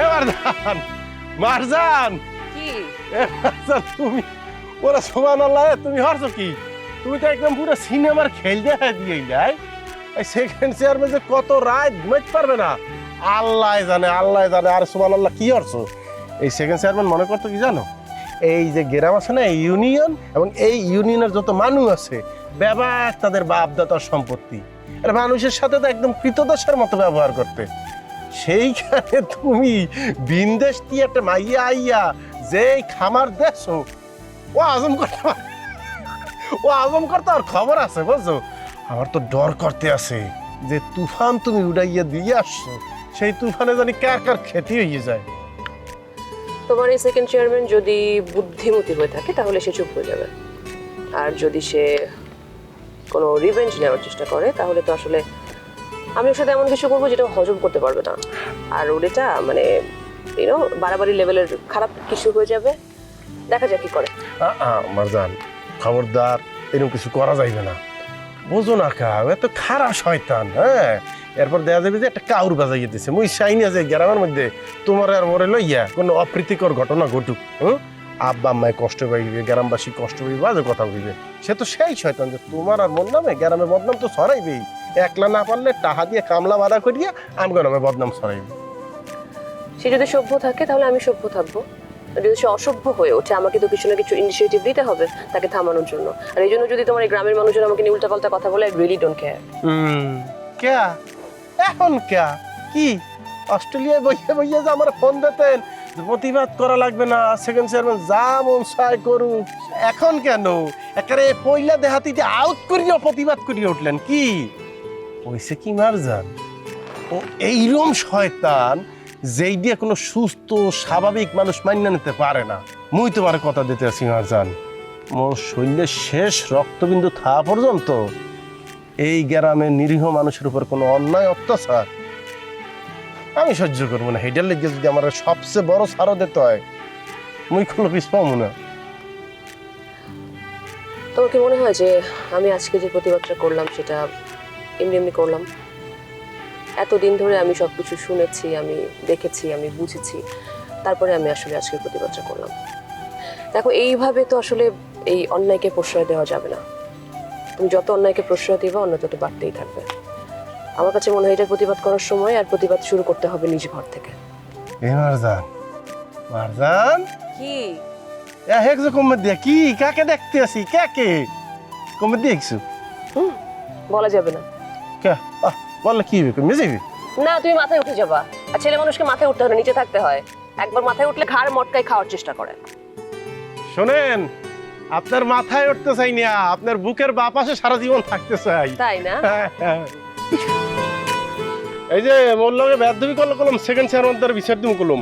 এ মারজান মারজান। কি? এ মারজান তুমি ওরা সোমান আল্লাহ তুমি হরছো কি? তুমি তো একদম পুরো সিনেমার খেল দেখা দিয়ে যাই এই সেকেন্ড চেয়ারম্যান যে কত রাত ঘুমাইতে পারবে না। আল্লাহ জানে আল্লাহ জানে আর সোমান আল্লাহ কি হরছো? এই সেকেন্ড চেয়ারম্যান মনে করতো কি জানো? এই যে গ্রাম আছে না ইউনিয়ন এবং এই ইউনিয়নের যত মানুষ আছে ব্যাপার তাদের বাপদাতার সম্পত্তি। আর মানুষের সাথে তো একদম কৃতদাসের মতো ব্যবহার করতে। সেইখানে তুমি বিন্দেশ দিয়ে একটা মাইয়া আইয়া যে খামার দেছো ও আজম করতে ও আজম করতে আর খবর আছে, বুঝছ? আমার তো ডর করতে আছে যে তুফান তুমি উড়াইয়া দিয়ে আসছো, সেই তুফানে জানি কার কার ক্ষতি হয়ে যায়। তোমার এই সেকেন্ড চেয়ারম্যান যদি বুদ্ধিমতী হয়ে থাকে, তাহলে সে চুপ হয়ে যাবে। আর যদি সে কোনো রিভেঞ্জ নেওয়ার চেষ্টা করে, তাহলে তো আসলে আমি ওর সাথে এমন কিছু করব যেটা হজম করতে পারবে না। আর ওর এটা মানে ইউনো বাড়াবাড়ি লেভেলের খারাপ কিছু হয়ে যাবে। দেখা যাক কি করে। মারজান, খবরদার, এরকম কিছু করা যাইবে না। বোঝো না কা ও এত খারাপ শয়তান হ্যাঁ? এরপর দেখা যাবে যে একটা কাউর বাজাইয়ে দিছে। মুই চাই না যে গ্রামের মধ্যে তোমার আর মরে লইয়া কোনো অপ্রীতিকর ঘটনা ঘটুক, হুম? আব্বা আম্মায় কষ্ট পাইবে গ্রামবাসী কষ্ট পাইবে বাজে কথা বলবে সে তো সেই শয়তান যে তোমার আর মন নামে গ্রামে বদনাম তো ছড়াইবেই। একলা না পারলে টাহা দিয়ে কামলা বাধা করিয়া আমগো নামে বদনাম ছড়াইবে। সে যদি সভ্য থাকে তাহলে আমি সভ্য থাকব। যদি সে অসভ্য হয়ে ওঠে আমাকে তো কিছু না কিছু ইনিশিয়েটিভ দিতে হবে তাকে থামানোর জন্য। আর এই জন্য যদি তোমার এই গ্রামের মানুষজন আমাকে নিয়ে উল্টাপাল্টা কথা বলে I really don't care hmm ক্যা? এখন ক্যা? কি? অস্ট্রেলিয়ায় বইয়ে বইয়ে যে আমার ফোন দিতেন প্রতিবাদ করা লাগবে না সেকেন্ড চেয়ারম্যান যা মন চায় করুক। এখন কেন? একেবারে পয়লা দেহাতিতে আউট করিয়া প্রতিবাদ করিয়া উঠলেন, কি? হইছে কি মার যান ও, এইরম শয়তান, যেই দিয়ে কোনো সুস্থ, স্বাভাবিক মানুষ মান্য নিতে পারে না। মুই তোমার কথা দিতে আছি মারজান। মোর শরীরের শেষ রক্তবিন্দু থা পর্যন্ত। এই গ্রামে নিরীহ মানুষের উপর কোনো অন্যায় অত্যাচার আমি সহ্য করব না। হেডার লেগে যদি আমার সবচেয়ে বড় সারও দিতে হয়, মুই কোনো পিস পাবো না। তোমার কি মনে হয় যে আমি আজকে যে প্রতিবাদটা করলাম, সেটা এমনি এমনি করলাম? এতদিন ধরে আমি সব কিছু শুনেছি, আমি দেখেছি, আমি বুঝেছি। তারপরে আমি আসলে আজকে প্রতিবাদটা করলাম। দেখো, এইভাবে তো আসলে এই অন্যায়কে প্রশ্রয় দেওয়া যাবে না। তুমি যত অন্যায়কে প্রশ্রয় দিবে অন্য তত বাড়তেই থাকবে। আমার কাছে মনে হয় এটার প্রতিবাদ করার সময় আর প্রতিবাদ শুরু করতে হবে নিজ ঘর থেকে। এ মারজান মারজান? কি? এ হেক যে কমে দিয়া কি কাকে দেখতে আসি? কাকে? কমে দেখছু হুম বলা যাবে না। কে? আহ বললে কি হবে? কমে যাবি না তুমি মাথায় উঠে যাবা। আর ছেলে মানুষকে মাথায় উঠতে হয় না, নিচে থাকতে হয়। একবার মাথায় উঠলে ঘাড় মটকায় খাওয়ার চেষ্টা করে। শোনেন আপনার মাথায় উঠতে চাই না। আপনার বুকের বাপাশে সারা জীবন থাকতে চাই। তাই না? এই যে মোর লগে ব্যাধবি কলম সেকেন্ড শেয়ার মধ্যে বিচার দিম কলম।